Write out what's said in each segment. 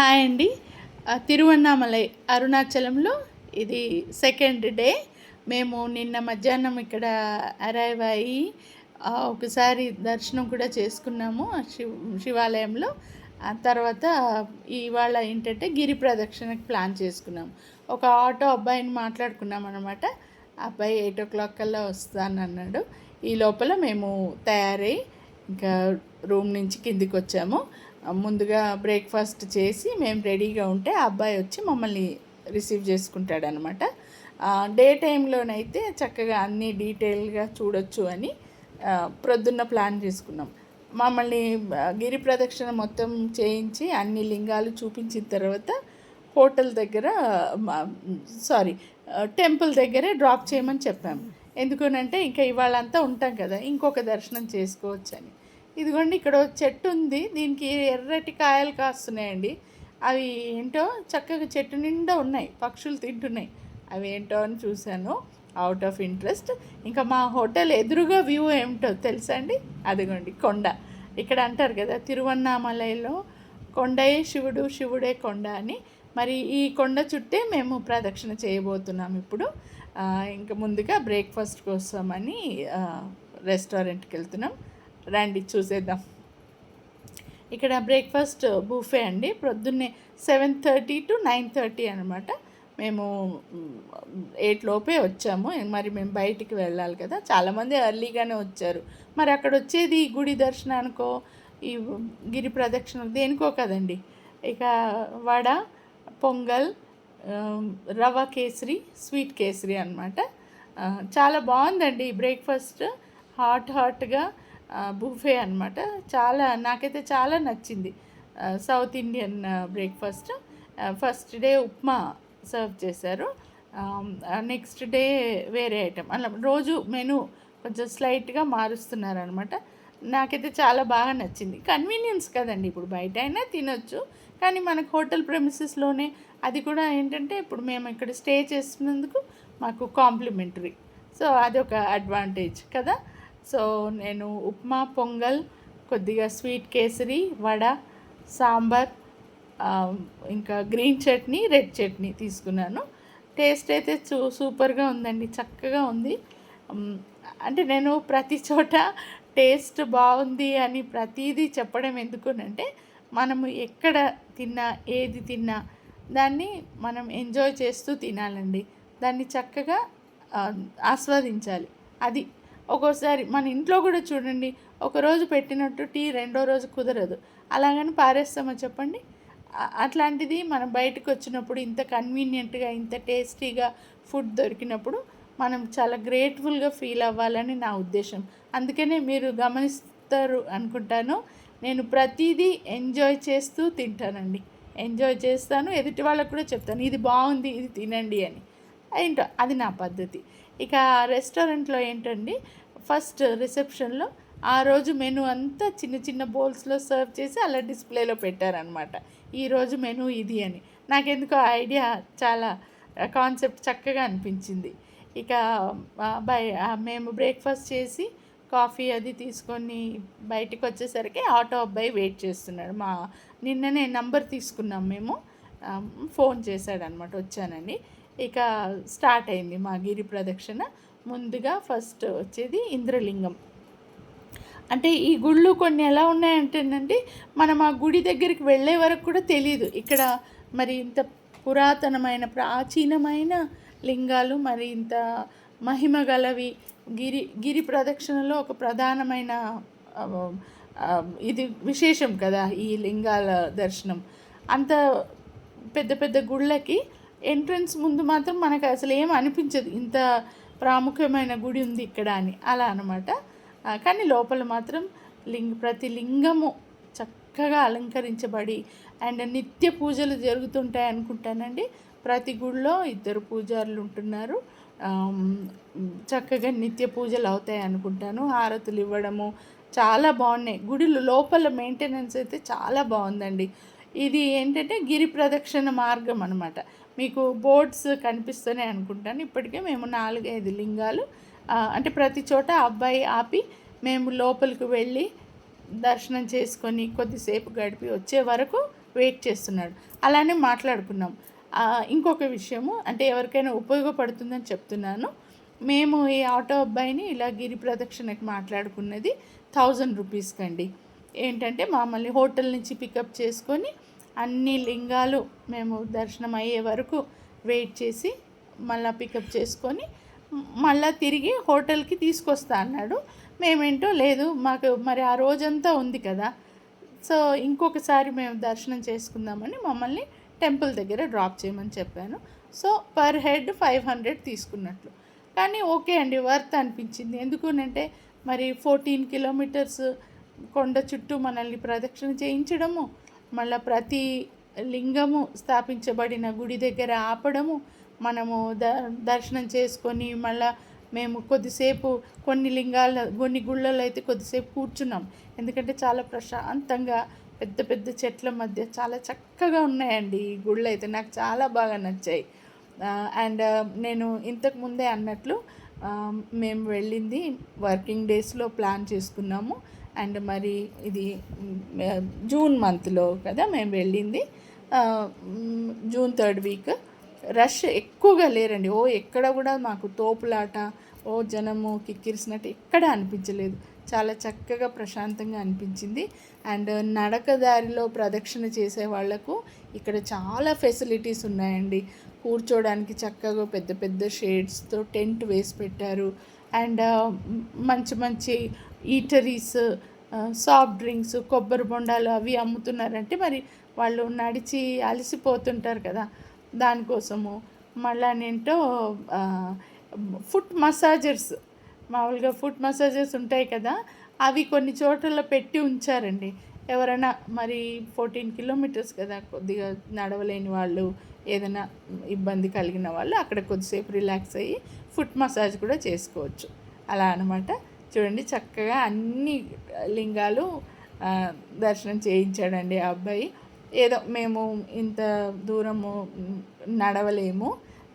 Hi అండి. తిరువన్నామలై అరుణాచలంలో ఇది సెకండ్ డే. మేము నిన్న మధ్యాహ్నం ఇక్కడ అరైవ్ అయ్యి ఒకసారి దర్శనం కూడా చేసుకున్నాము శివ శివాలయంలో. ఆ తర్వాత ఇవాళ ఏంటంటే గిరి ప్రదక్షిణకు ప్లాన్ చేసుకున్నాము. ఒక ఆటో అబ్బాయిని మాట్లాడుకున్నాం అనమాట అబ్బాయి ఎయిట్ ఓ క్లాక్ కల్లా వస్తానన్నాడు. ఈ లోపల మేము తయారై ఇంకా రూమ్ నుంచి కిందికి వచ్చాము. ముందుగా బ్రేక్ఫాస్ట్ చేసి మేము రెడీగా ఉంటే ఆ అబ్బాయి వచ్చి మమ్మల్ని రిసీవ్ చేసుకుంటాడనమాట. డే టైంలోనైతే చక్కగా అన్నీ డీటెయిల్గా చూడొచ్చు అని ప్రొద్దున్న ప్లాన్ చేసుకున్నాం. మమ్మల్ని గిరి ప్రదక్షిణ మొత్తం చేయించి అన్ని లింగాలు చూపించిన తర్వాత హోటల్ దగ్గర సారీ టెంపుల్ దగ్గరే డ్రాప్ చేయమని చెప్పాము ఎందుకనంటే ఇంకా ఇవాళంతా ఉంటాం కదా ఇంకొక దర్శనం చేసుకోవచ్చు అని ఇదిగోండి ఇక్కడ చెట్టు ఉంది. దీనికి ఎర్రటి కాయలు కాస్తున్నాయండి. అవి ఏంటో చక్కగా చెట్టు నిండా ఉన్నాయి. పక్షులు తింటున్నాయి. అవి ఏంటో అని చూశాను. అవుట్ ఆఫ్ ఇంట్రెస్ట్ ఇంకా మా హోటల్ ఎదురుగా వ్యూ ఏమిటో తెలుసా అండి? అదిగోండి కొండ. ఇక్కడ అంటారు కదా తిరువన్నామలైలో కొండయే శివుడు శివుడే కొండ అని. మరి ఈ కొండ చుట్టే మేము ప్రదక్షిణ చేయబోతున్నాం ఇప్పుడు. ఇంకా ముందుగా బ్రేక్ఫాస్ట్ కోసమని రెస్టారెంట్కి వెళ్తున్నాం. రండి చూసేద్దాం. ఇక్కడ బ్రేక్ఫాస్ట్ బుఫే అండి. ప్రొద్దున్నే seven thirty to nine thirty అనమాట. మేము ఎయిట్ లోపే వచ్చాము. మరి మేము బయటికి వెళ్ళాలి కదా. చాలామంది ఎర్లీగానే వచ్చారు. మరి అక్కడ వచ్చేది గుడి దర్శనానికో ఈ గిరి ప్రదక్షిణ దేనికో కదండి. ఇక వడ పొంగల్ రవ కేసరి స్వీట్ కేసరి అనమాట. చాలా బాగుందండి బ్రేక్ఫాస్ట్ హాట్ హాట్గా బుఫే అనమాట చాలా నాకైతే చాలా నచ్చింది. South Indian breakfast. First day upma serve చేశారు. నెక్స్ట్ డే వేరే ఐటెం. అలా రోజు మెను కొంచెం స్లైట్గా మారుస్తున్నారనమాట నాకైతే చాలా బాగా నచ్చింది. కన్వీనియన్స్ కదండి ఇప్పుడు బయట అయినా తినొచ్చు. కానీ మనకు హోటల్ ప్రెమిసెస్లోనే అది కూడా ఏంటంటే ఇప్పుడు మేము ఇక్కడ స్టే చేసినందుకు మాకు కాంప్లిమెంటరీ. సో అదొక అడ్వాంటేజ్ కదా. సో నేను ఉప్మా పొంగల్ కొద్దిగా స్వీట్ కేసరి వడ సాంబార్ ఇంకా గ్రీన్ చట్నీ రెడ్ చట్నీ తీసుకున్నాను. టేస్ట్ అయితే చూ సూపర్గా ఉందండి చక్కగా ఉంది. అంటే నేను ప్రతి చోట టేస్ట్ బాగుంది అని ప్రతిదీ చెప్పడం ఎందుకునంటే మనము ఎక్కడ తిన్నా ఏది తిన్నా దాన్ని మనం ఎంజాయ్ చేస్తూ తినాలండి. దాన్ని చక్కగా ఆస్వాదించాలి. అది ఒక్కోసారి మన ఇంట్లో కూడా చూడండి ఒకరోజు పెట్టినట్టు టీ రెండో రోజు కుదరదు. అలాగని పారేస్తామో చెప్పండి? అట్లాంటిది మనం బయటకు వచ్చినప్పుడు ఇంత కన్వీనియంట్గా ఇంత టేస్టీగా ఫుడ్ దొరికినప్పుడు మనం చాలా గ్రేట్ఫుల్గా ఫీల్ అవ్వాలని నా ఉద్దేశం. అందుకనే మీరు గమనిస్తారు అనుకుంటాను. నేను ప్రతిదీ ఎంజాయ్ చేస్తూ తింటానండి. ఎంజాయ్ చేస్తాను ఎదుటి వాళ్ళకు కూడా చెప్తాను ఇది బాగుంది ఇది తినండి అని. ఏంటో అది నా పద్ధతి. ఇక రెస్టారెంట్లో ఏంటండి ఫస్ట్ రిసెప్షన్లో ఆ రోజు మెను అంతా చిన్న చిన్న బౌల్స్లో సర్వ్ చేసి అలా డిస్ప్లేలో పెట్టారనమాట ఈరోజు మెను ఇది అని. నాకెందుకో ఐడియా చాలా కాన్సెప్ట్ చక్కగా అనిపించింది. ఇక బై మేము బ్రేక్ఫాస్ట్ చేసి కాఫీ అది తీసుకొని బయటికి వచ్చేసరికి ఆటో అబ్బాయి వెయిట్ చేస్తున్నాడు. మా నిన్ననే నంబర్ తీసుకున్నాం మేము. ఫోన్ చేశాడనమాట వచ్చానని. ఇక స్టార్ట్ అయింది మా గిరి ప్రదక్షిణ. ముందుగా ఫస్ట్ వచ్చేది ఇంద్రలింగం. అంటే ఈ గుళ్ళు కొన్ని ఎలా ఉన్నాయంటేనండి మనం ఆ గుడి దగ్గరికి వెళ్ళే వరకు కూడా తెలియదు ఇక్కడ మరి ఇంత పురాతనమైన ప్రాచీనమైన లింగాలు మరి ఇంత మహిమ గలవి గిరి గిరి ప్రదక్షిణలో ఒక ప్రధానమైన ఇది విశేషం కదా ఈ లింగాల దర్శనం. అంత పెద్ద పెద్ద గుళ్ళకి ఎంట్రన్స్ ముందు మాత్రం మనకు అసలు ఏం అనిపించదు. ఇంత ప్రాముఖ్యమైన గుడి ఉంది ఇక్కడ అని. అలా అనమాట కానీ లోపల మాత్రం లింగ ప్రతి లింగము చక్కగా అలంకరించబడి అండ్ నిత్య పూజలు జరుగుతుంటాయి అనుకుంటానండి. ప్రతి గుడిలో ఇద్దరు పూజారులు ఉంటున్నారు. చక్కగా నిత్య పూజలు అవుతాయి అనుకుంటాను. హారతులు ఇవ్వడము చాలా బాగున్నాయి. గుడి లోపల మెయింటెనెన్స్ అయితే చాలా బాగుందండి. ఇది ఏంటంటే గిరి ప్రదక్షిణ మార్గం అనమాట మీకు బోర్డ్స్ కనిపిస్తూనే అనుకుంటాను. ఇప్పటికే మేము నాలుగైదు లింగాలు అంటే ప్రతి చోట అబ్బాయి ఆపి మేము లోపలికి వెళ్ళి దర్శనం చేసుకొని కొద్దిసేపు గడిపి వచ్చే వరకు వెయిట్ చేస్తున్నాడు. అలానే మాట్లాడుకున్నాం. ఇంకొక విషయము అంటే ఎవరికైనా ఉపయోగపడుతుందని చెప్తున్నాను. మేము ఈ ఆటో అబ్బాయిని ఇలా గిరి ప్రదక్షిణకి మాట్లాడుకున్నది థౌజండ్ రూపీస్కి అండి ఏంటంటే మమ్మల్ని హోటల్ నుంచి పికప్ చేసుకొని అన్ని లింగాలు మేము దర్శనం అయ్యే వరకు వెయిట్ చేసి మళ్ళీ పికప్ చేసుకొని మళ్ళీ తిరిగి హోటల్కి తీసుకొస్తా అన్నాడు. మేమేంటో లేదు మాకు మరి ఆ రోజంతా ఉంది కదా. సో ఇంకొకసారి మేము దర్శనం చేసుకుందామని మమ్మల్ని టెంపుల్ దగ్గర డ్రాప్ చేయమని చెప్పాను. So per head five hundred తీసుకున్నట్లు. కానీ ఓకే అండి వర్త్ అనిపించింది. ఎందుకునంటే మరి ఫోర్టీన్ కిలోమీటర్స్ కొండ చుట్టూ మనల్ని ప్రదక్షిణ చేయించడము మళ్ళీ ప్రతి లింగము స్థాపించబడిన గుడి దగ్గర ఆపడము మనము ద దర్శనం చేసుకొని మళ్ళా మేము కొద్దిసేపు కొన్ని లింగాల కొన్ని గుళ్ళలో అయితే కొద్దిసేపు కూర్చున్నాం. ఎందుకంటే చాలా ప్రశాంతంగా పెద్ద పెద్ద చెట్ల మధ్య చాలా చక్కగా ఉన్నాయండి ఈ గుళ్ళు అయితే. నాకు చాలా బాగా నచ్చాయి. అండ్ నేను ఇంతకు ముందే అన్నట్లు మేము వెళ్ళింది వర్కింగ్ డేస్లో ప్లాన్ చేసుకున్నాము. అండ్ మరి ఇది జూన్ మంత్లో కదా మేము వెళ్ళింది. June third week. రష్ ఎక్కువగా లేరండి. ఓ ఎక్కడ కూడా మాకు తోపులాట ఓ జనము కిక్కిరిసినట్టు ఎక్కడ అనిపించలేదు. చాలా చక్కగా ప్రశాంతంగా అనిపించింది. అండ్ నడక దారిలో ప్రదక్షిణ చేసే వాళ్ళకు ఇక్కడ చాలా ఫెసిలిటీస్ ఉన్నాయండి. కూర్చోడానికి చక్కగా పెద్ద పెద్ద షేడ్స్తో టెంట్ వేసి పెట్టారు. అండ్ మంచి మంచి ఈటరీస్ సాఫ్ట్ డ్రింక్స్ కొబ్బరి బొండాలు అవి అమ్ముతున్నారంటే మరి వాళ్ళు నడిచి అలసిపోతుంటారు కదా. దానికోసము మళ్ళా నేంటో ఫుట్ మసాజర్స్ మామూలుగా ఫుట్ మసాజర్స్ ఉంటాయి కదా అవి కొన్ని చోట్ల పెట్టి ఉంచారండి. ఎవరైనా మరి ఫోర్టీన్ కిలోమీటర్స్ కదా కొద్దిగా నడవలేని వాళ్ళు ఏదైనా ఇబ్బంది కలిగిన వాళ్ళు అక్కడ కొద్దిసేపు రిలాక్స్ అయ్యి ఫుట్ మసాజ్ కూడా చేసుకోవచ్చు. అలా అనమాట చూడండి చక్కగా అన్ని లింగాలు దర్శనం చేయించాడండి ఆ అబ్బాయి. ఏదో మేము ఇంత దూరము నడవలేము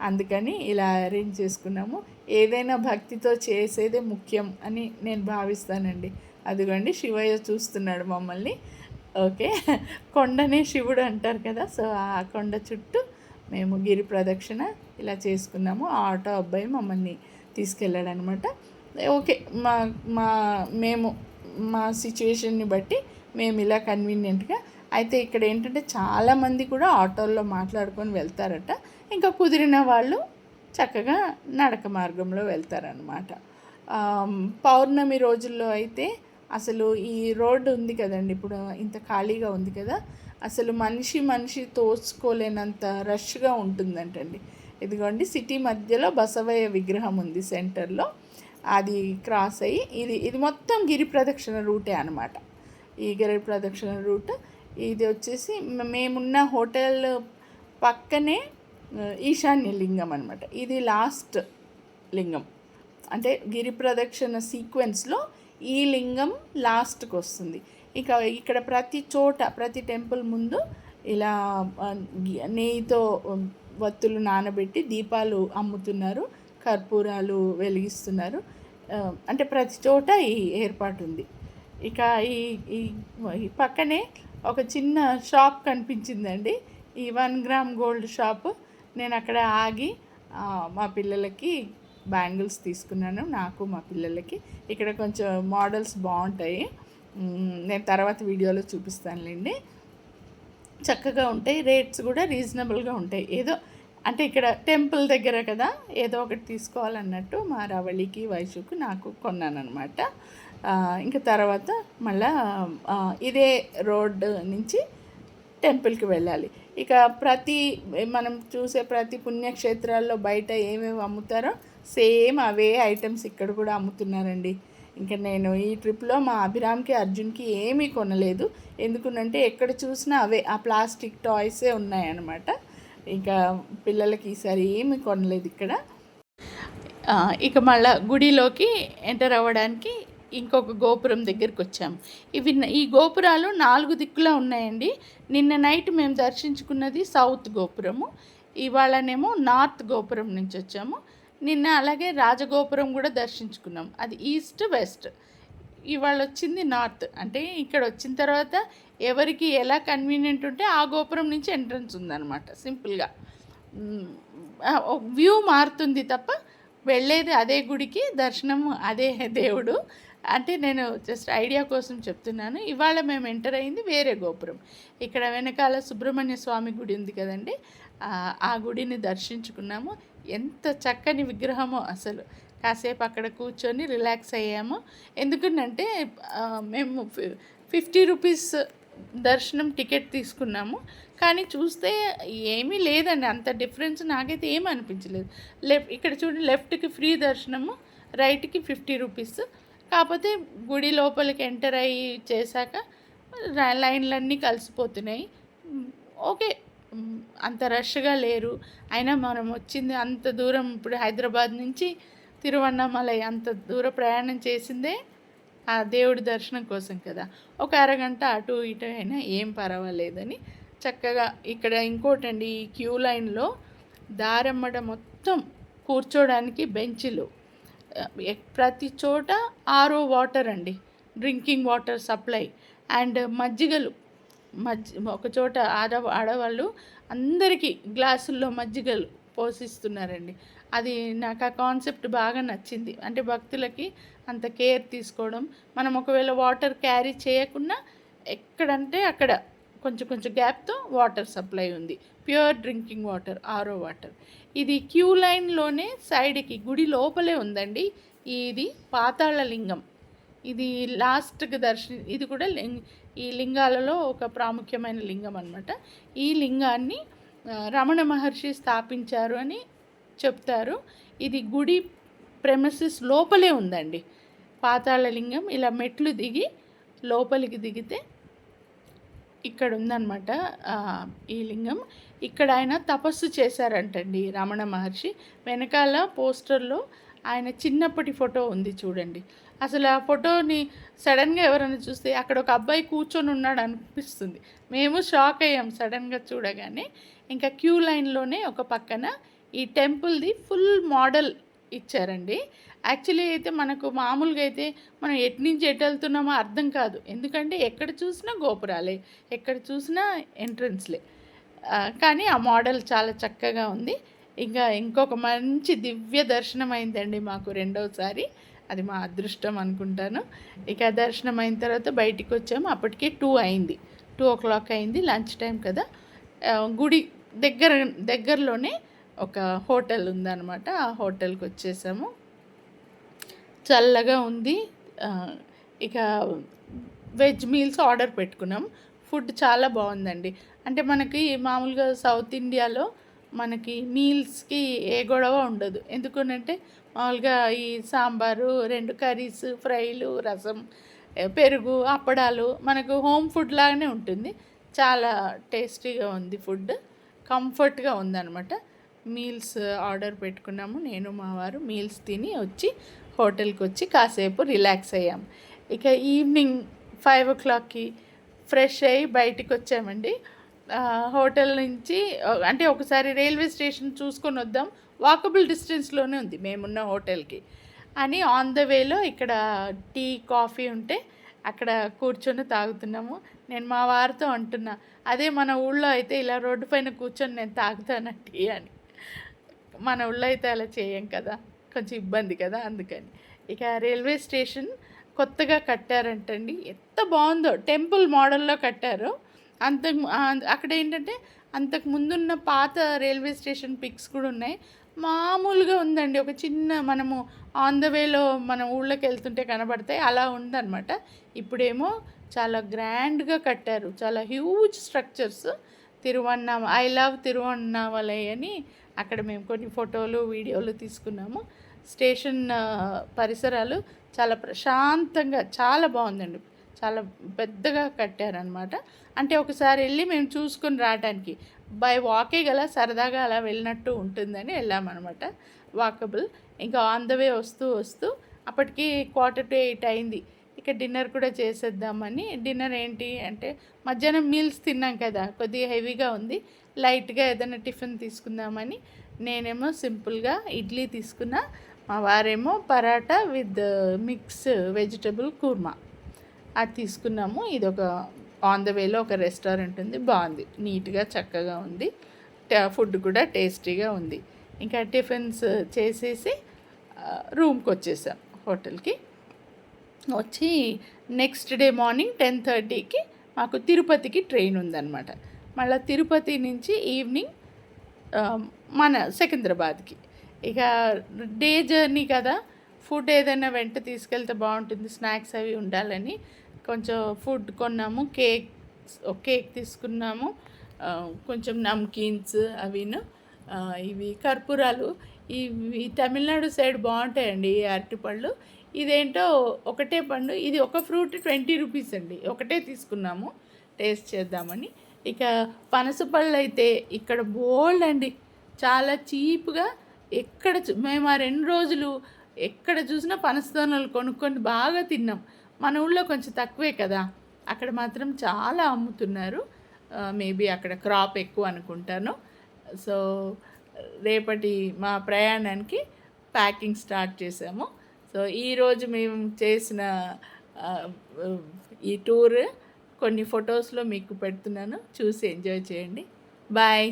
అందుకని ఇలా అరేంజ్ చేసుకున్నాము. ఏదైనా భక్తితో చేసేదే ముఖ్యం అని నేను భావిస్తానండి. అదిగోండి శివయ్య చూస్తున్నాడు మమ్మల్ని. ఓకే కొండనే శివుడు అంటారు కదా సో ఆ కొండ చుట్టూ మేము గిరి ప్రదక్షిణ ఇలా చేసుకున్నాము. ఆ ఆటో అబ్బాయి మమ్మల్ని తీసుకెళ్ళాడనమాట. ఓకే మా మా మేము మా సిచ్యువేషన్ని బట్టి మేము ఇలా కన్వీనియంట్గా అయితే ఇక్కడ ఏంటంటే చాలామంది కూడా ఆటోల్లో మాట్లాడుకొని వెళ్తారట. ఇంకా కుదిరిన వాళ్ళు చక్కగా నడక మార్గంలో వెళ్తారనమాట పౌర్ణమి రోజుల్లో అయితే అసలు ఈ రోడ్డు ఉంది కదండి ఇప్పుడు ఇంత ఖాళీగా ఉంది కదా అసలు మనిషి మనిషి తోచుకోలేనంత రష్గా ఉంటుందంటండి. ఇదిగోండి సిటీ మధ్యలో బసవయ్య విగ్రహం ఉంది సెంటర్లో అది క్రాస్ అయ్యి ఇది ఇది మొత్తం గిరి ప్రదక్షిణ రూటే అనమాట ఈ గిరి ప్రదక్షిణ రూట్. ఇది వచ్చేసి మేమున్న హోటల్ పక్కనే ఈశాన్య లింగం అనమాట ఇది లాస్ట్ లింగం. అంటే గిరి ప్రదక్షిణ సీక్వెన్స్లో ఈ లింగం లాస్ట్కి వస్తుంది. ఇక ఇక్కడ ప్రతి చోట ప్రతి టెంపుల్ ముందు ఇలా నెయ్యితో వత్తులు నానబెట్టి దీపాలు అమ్ముతున్నారు. కర్పూరాలు వెలిగిస్తున్నారు. అంటే ప్రతి చోట ఈ ఏర్పాటు ఉంది. ఇక ఈ ఈ పక్కనే ఒక చిన్న షాప్ కనిపించిందండి. ఈ వన్ గ్రామ్ గోల్డ్ షాప్. నేను అక్కడ ఆగి మా పిల్లలకి బ్యాంగిల్స్ తీసుకున్నాను. నాకు మా పిల్లలకి. ఇక్కడ కొంచెం మోడల్స్ బాగుంటాయి. నేను తర్వాత వీడియోలో చూపిస్తానులేండి. చక్కగా ఉంటాయి. రేట్స్ కూడా రీజనబుల్గా ఉంటాయి. ఏదో అంటే ఇక్కడ టెంపుల్ దగ్గర కదా ఏదో ఒకటి తీసుకోవాలన్నట్టు మా రవళికి వైషుకు నాకు కొన్నాను అనమాట ఇంకా తర్వాత మళ్ళా ఇదే రోడ్ నుంచి టెంపుల్కి వెళ్ళాలి. ఇక ప్రతి మనం చూసే ప్రతి పుణ్యక్షేత్రాల్లో బయట ఏమేమి అమ్ముతారో సేమ్ అవే ఐటమ్స్ ఇక్కడ కూడా అమ్ముతున్నారండి. ఇంకా నేను ఈ ట్రిప్లో మా అభిరామ్కి అర్జున్కి ఏమీ కొనలేదు. ఎందుకునంటే ఎక్కడ చూసినా అవే ఆ ప్లాస్టిక్ టాయ్సే ఉన్నాయన్నమాట. ఇంకా పిల్లలకి ఈసారి ఏమి కొనలేదు ఇక్కడ. ఇక మళ్ళా గుడిలోకి ఎంటర్ అవ్వడానికి ఇంకొక గోపురం దగ్గరికి వచ్చాము ఇవి ఈ గోపురాలు నాలుగు దిక్కులా ఉన్నాయండి. నిన్న నైట్ మేము దర్శించుకున్నది సౌత్ గోపురము. ఇవాళనేమో నార్త్ గోపురం నుంచి వచ్చాము. నిన్న అలాగే రాజగోపురం కూడా దర్శించుకున్నాం. అది ఈస్ట్ వెస్ట్. ఇవాళ వచ్చింది నార్త్. అంటే ఇక్కడ వచ్చిన తర్వాత ఎవరికి ఎలా కన్వీనియంట్ ఉంటే ఆ గోపురం నుంచి ఎంట్రన్స్ ఉందన్నమాట సింపుల్గా. వ్యూ మారుతుంది తప్ప వెళ్ళేది అదే గుడికి దర్శనం అదే దేవుడు. అంటే నేను జస్ట్ ఐడియా కోసం చెప్తున్నాను ఇవాళ మేము ఎంటర్ అయింది వేరే గోపురం. ఇక్కడ వెనకాల సుబ్రహ్మణ్య స్వామి గుడి ఉంది కదండి ఆ గుడిని దర్శించుకున్నాము. ఎంత చక్కని విగ్రహమో అసలు. కాసేపు అక్కడ కూర్చొని రిలాక్స్ అయ్యాము. ఎందుకంటే మేము ఫిఫ్టీ రూపీస్ దర్శనం టికెట్ తీసుకున్నాము. కానీ చూస్తే ఏమీ లేదండి. అంత డిఫరెన్స్ నాకైతే ఏమీ అనిపించలేదు. లెఫ్ట్ ఇక్కడ చూడండి లెఫ్ట్కి ఫ్రీ దర్శనము రైట్కి ఫిఫ్టీ రూపీస్. కాకపోతే గుడి లోపలికి ఎంటర్ అయ్యి చేశాక లైన్లన్నీ కలిసిపోతున్నాయి. ఓకే. అంత రష్గా లేరు. అయినా మనం వచ్చింది అంత దూరం ఇప్పుడు హైదరాబాద్ నుంచి తిరువన్నమలై అంత దూర ప్రయాణం చేసిందే ఆ దేవుడి దర్శనం కోసం కదా. ఒక అరగంట అటు ఇటు అయినా ఏం పర్వాలేదని చక్కగా ఇక్కడ ఇంకోటండి ఈ క్యూ లైన్లో దారమ్మడ మొత్తం కూర్చోడానికి బెంచ్లు. ప్రతి చోట ఆరో వాటర్ అండి డ్రింకింగ్ వాటర్ సప్లై అండ్ మజ్జిగలు. మజ్జి ఒక చోట ఆడ ఆడవాళ్ళు అందరికీ గ్లాసుల్లో మజ్జిగలు పోషిస్తున్నారండి. అది నాకు ఆ కాన్సెప్ట్ బాగా నచ్చింది. అంటే భక్తులకి అంత కేర్ తీసుకోవడం. మనం ఒకవేళ వాటర్ క్యారీ చేయకుండా ఎక్కడంటే అక్కడ కొంచెం కొంచెం గ్యాప్తో వాటర్ సప్లై ఉంది. Pure drinking water RO water ఇది క్యూ లైన్లోనే సైడ్కి గుడి లోపలే ఉందండి. ఇది పాతాళ లింగం. ఇది లాస్ట్కి దర్శనం ఇది కూడా ఈ లింగాలలో ఒక ప్రాముఖ్యమైన లింగం అనమాట ఈ లింగాన్ని రమణ మహర్షి స్థాపించారు అని చెప్తారు. ఇది గుడి ప్రెమసిస్ లోపలే ఉందండి. పాతాళ లింగం ఇలా మెట్లు దిగి లోపలికి దిగితే ఇక్కడ ఉందన్నమాట ఈ లింగం. ఇక్కడ ఆయన తపస్సు చేశారంటండి రమణ మహర్షి. వెనకాల పోస్టర్లో ఆయన చిన్నప్పటి ఫోటో ఉంది చూడండి. అసలు ఆ ఫోటోని సడన్గా ఎవరైనా చూస్తే అక్కడ ఒక అబ్బాయి కూర్చొని ఉన్నాడు అనిపిస్తుంది. మేము షాక్ అయ్యాం సడన్గా చూడగానే. ఇంకా క్యూ లైన్లోనే ఒక పక్కన ఈ టెంపుల్ది ఫుల్ మోడల్ ఇచ్చారండి. యాక్చువల్లీ అయితే మనకు మామూలుగా అయితే మనం ఎటు నుంచి ఎటు వెళ్తున్నామో అర్థం కాదు. ఎందుకంటే ఎక్కడ చూసినా గోపురాలే ఎక్కడ చూసినా ఎంట్రన్స్లే. కానీ ఆ మోడల్ చాలా చక్కగా ఉంది. ఇంకా ఇంకొక మంచి దివ్య దర్శనం అయిందండి మాకు రెండవసారి అది మా అదృష్టం అనుకుంటాను. ఇక దర్శనం అయిన తర్వాత బయటికి వచ్చాము అప్పటికే టూ అయింది. టూ ఓ క్లాక్ అయింది లంచ్ టైం కదా. గుడి దగ్గర దగ్గరలోనే ఒక హోటల్ ఉందన్నమాట. ఆ హోటల్కి వచ్చేసాము. చల్లగా ఉంది. ఇక వెజ్ మీల్స్ ఆర్డర్ పెట్టుకున్నాం. ఫుడ్ చాలా బాగుందండి. అంటే మనకి మామూలుగా సౌత్ ఇండియాలో మనకి మీల్స్కి ఏ గొడవ ఉండదు. ఎందుకంటే మామూలుగా ఈ సాంబారు రెండు కర్రీస్ ఫ్రైలు రసం పెరుగు అప్పడాలు మనకు హోమ్ ఫుడ్ లాగానే ఉంటుంది. చాలా టేస్టీగా ఉంది ఫుడ్. కంఫర్ట్గా ఉందన్నమాట. మీల్స్ uh, ఆర్డర్ పెట్టుకున్నాము. నేను మా వారు మీల్స్ తిని వచ్చి హోటల్కి వచ్చి కాసేపు రిలాక్స్ అయ్యాం. ఇక ఈవినింగ్ ఫైవ్ ఓ క్లాక్కి ఫ్రెష్ అయ్యి బయటికి వచ్చామండి. హోటల్ నుంచి అంటే ఒకసారి రైల్వే స్టేషన్ చూసుకొని వద్దాం. వాకబుల్ డిస్టెన్స్లోనే ఉంది మేమున్న హోటల్కి. అని ఆన్ ద వేలో ఇక్కడ టీ కాఫీ ఉంటే అక్కడ కూర్చొని తాగుతున్నాము. నేను మా వారితో అంటున్నా అదే మన ఊళ్ళో అయితే ఇలా రోడ్డు పైన కూర్చొని నేను తాగుతాను టీ అని. మన ఊళ్ళో అయితే అలా చేయం కదా. కొంచెం ఇబ్బంది కదా అందుకని. ఇక రైల్వే స్టేషన్ కొత్తగా కట్టారంటండి. ఎంత బాగుందో. టెంపుల్ మోడల్లో కట్టారు. అంత అక్కడ ఏంటంటే అంతకు ముందున్న పాత రైల్వే స్టేషన్ పిక్స్ కూడా ఉన్నాయి. మామూలుగా ఉందండి. ఒక చిన్న మనము ఆన్ ద వేలో మన ఊళ్ళోకి వెళ్తుంటే కనబడతాయి. అలా ఉందన్నమాట. ఇప్పుడేమో చాలా గ్రాండ్గా కట్టారు. చాలా huge structures. Tiruvannama I love Tiruvannamalai అని అక్కడ మేము కొన్ని ఫోటోలు వీడియోలు తీసుకున్నాము. స్టేషన్ పరిసరాలు చాలా ప్రశాంతంగా చాలా బాగుందండి. చాలా పెద్దగా కట్టారనమాట అంటే ఒకసారి వెళ్ళి మేము చూసుకొని రావడానికి బై వాకే గల సరదాగా అలా వెళ్ళినట్టు ఉంటుందని వెళ్ళామన్నమాట. వాకబుల్. ఇంకా ఆన్ ద వే వస్తూ వస్తూ అప్పటికి క్వార్టర్ టు ఎయిట్ అయింది. ఇక డిన్నర్ కూడా చేసేద్దామని. డిన్నర్ ఏంటి అంటే మధ్యాహ్నం మీల్స్ తిన్నాం కదా కొద్దిగా హెవీగా ఉంది లైట్గా ఏదైనా టిఫిన్ తీసుకుందామని. నేనేమో సింపుల్గా ఇడ్లీ తీసుకున్నా మా వారేమో paratha with mix vegetable kurma. అది తీసుకున్నాము. ఇది ఒక ఆన్ ద వేలో ఒక రెస్టారెంట్ ఉంది బాగుంది నీట్గా చక్కగా ఉంది ఫుడ్ కూడా టేస్టీగా ఉంది. ఇంకా టిఫిన్స్ చేసేసి రూమ్కి వచ్చేసాం హోటల్కి. వచ్చి నెక్స్ట్ డే మార్నింగ్ టెన్ థర్టీకి మాకు తిరుపతికి ట్రైన్ ఉందన్నమాట. మళ్ళీ తిరుపతి నుంచి ఈవినింగ్ మన సికింద్రాబాద్కి. ఇక డే జర్నీ కదా ఫుడ్ ఏదైనా వెంట తీసుకెళ్తే బాగుంటుంది స్నాక్స్ అవి ఉండాలని కొంచెం ఫుడ్ కొన్నాము కేక్ ఒక కేక్ తీసుకున్నాము కొంచెం నమ్కీన్స్ అవిను ఇవి కర్పూరాలు. ఇవి తమిళనాడు సైడ్ బాగుంటాయండి ఈ అరటిపళ్ళు. ఇదేంటో ఒకటే పండు. ఇది ఒక ఫ్రూట్ ట్వంటీ రూపీస్ అండి. ఒకటే తీసుకున్నాము. టేస్ట్ చేద్దామని. ఇక పనస పళ్ళు అయితే ఇక్కడ బోల్డ్ అండి. చాలా చీప్గా ఎక్కడ చూ- మేము ఆ రెండు రోజులు ఎక్కడ చూసినా పనసతోనలు కొనుక్కొని బాగా తిన్నాం. మన ఊళ్ళో కొంచెం తక్కువే కదా. అక్కడ మాత్రం చాలా అమ్ముతున్నారు. మేబీ అక్కడ క్రాప్ ఎక్కువ అనుకుంటాను. సో రేపటి మా ప్రయాణానికి ప్యాకింగ్ స్టార్ట్ చేసాము. సో ఈరోజు మేము చేసిన ఈ టూర్ కొన్ని ఫొటోస్లో మీకు పెడుతున్నాను. చూసి ఎంజాయ్ చేయండి. బాయ్.